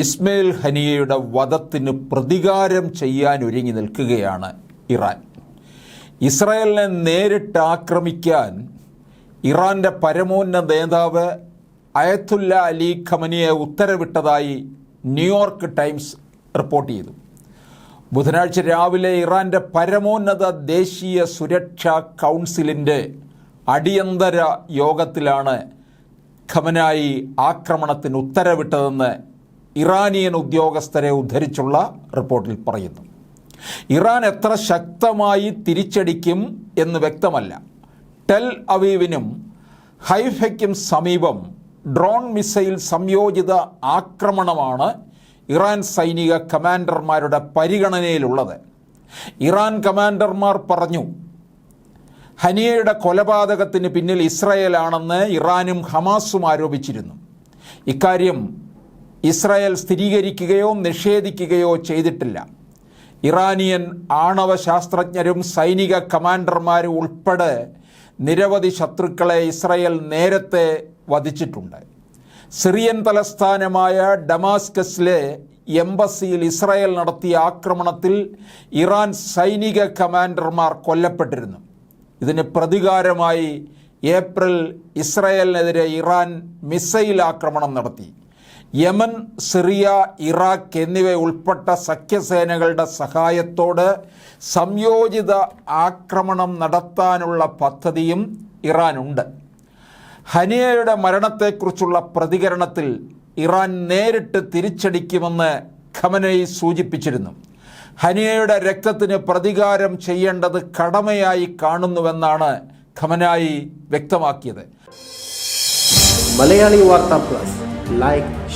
ഇസ്മയിൽ ഹനിയയുടെ വധത്തിന് പ്രതികാരം ചെയ്യാൻ ഒരുങ്ങി നിൽക്കുകയാണ് ഇറാൻ. ഇസ്രായേലിനെ നേരിട്ട് ആക്രമിക്കാൻ ഇറാന്റെ പരമോന്നത നേതാവ് അയത്തുല്ല അലി ഖമനിയെ ഉത്തരവിട്ടതായി ന്യൂയോർക്ക് ടൈംസ് റിപ്പോർട്ട് ചെയ്തു. ബുധനാഴ്ച രാവിലെ ഇറാന്റെ പരമോന്നത ദേശീയ സുരക്ഷാ കൗൺസിലിന്റെ അടിയന്തര യോഗത്തിലാണ് ഖമനായി ആക്രമണത്തിന് ഉത്തരവിട്ടതെന്ന് ഇറാനിയൻ ഉദ്യോഗസ്ഥരെ ഉദ്ധരിച്ചുള്ള റിപ്പോർട്ടിൽ പറയുന്നു. ഇറാൻ എത്ര ശക്തമായി തിരിച്ചടിക്കും എന്ന് വ്യക്തമല്ല. ടെൽ അവീവിനും ഹൈഫയ്ക്കും സമീപം ഡ്രോൺ മിസൈൽ സംയോജിത ആക്രമണമാണ് ഇറാൻ സൈനിക കമാൻഡർമാരുടെ പരിഗണനയിലുള്ളത്. ഇറാൻ കമാൻഡർമാർ പറഞ്ഞു ഹനിയയുടെ കൊലപാതകത്തിന് പിന്നിൽ ഇസ്രയേലാണെന്ന് ഇറാനും ഹമാസും ആരോപിച്ചിരുന്നു. ഇക്കാര്യം ഇസ്രായേൽ സ്ഥിരീകരിക്കുകയോ നിഷേധിക്കുകയോ ചെയ്തിട്ടില്ല. ഇറാനിയൻ ആണവ ശാസ്ത്രജ്ഞരും സൈനിക കമാൻഡർമാരും ഉൾപ്പെടെ നിരവധി ശത്രുക്കളെ ഇസ്രായേൽ നേരത്തെ വധിച്ചിട്ടുണ്ട്. സിറിയൻ തലസ്ഥാനമായ ഡമാസ്കസിലെ എംബസിയിൽ ഇസ്രായേൽ നടത്തിയ ആക്രമണത്തിൽ ഇറാൻ സൈനിക കമാൻഡർമാർ കൊല്ലപ്പെട്ടിരുന്നു. ഇതിന് പ്രതികാരമായി ഏപ്രിൽ ഇസ്രായേലിനെതിരെ ഇറാൻ മിസൈൽ ആക്രമണം നടത്തി. യമൻ സിറിയ ഇറാഖ് എന്നിവ ഉൾപ്പെട്ട സഖ്യസേനകളുടെ സഹായത്തോട് സംയോജിത ആക്രമണം നടത്താനുള്ള പദ്ധതിയും ഇറാനുണ്ട്. ഹനിയയുടെ മരണത്തെക്കുറിച്ചുള്ള പ്രതികരണത്തിൽ ഇറാൻ നേരിട്ട് തിരിച്ചടിക്കുമെന്ന് ഖമനയി സൂചിപ്പിച്ചിരുന്നു. ഹനിയയുടെ രക്തത്തിന് പ്രതികാരം ചെയ്യേണ്ടത് കടമയായി കാണുന്നുവെന്നാണ് ഖമനായി വ്യക്തമാക്കിയത്. മലയാളി വാർത്താ plus. Like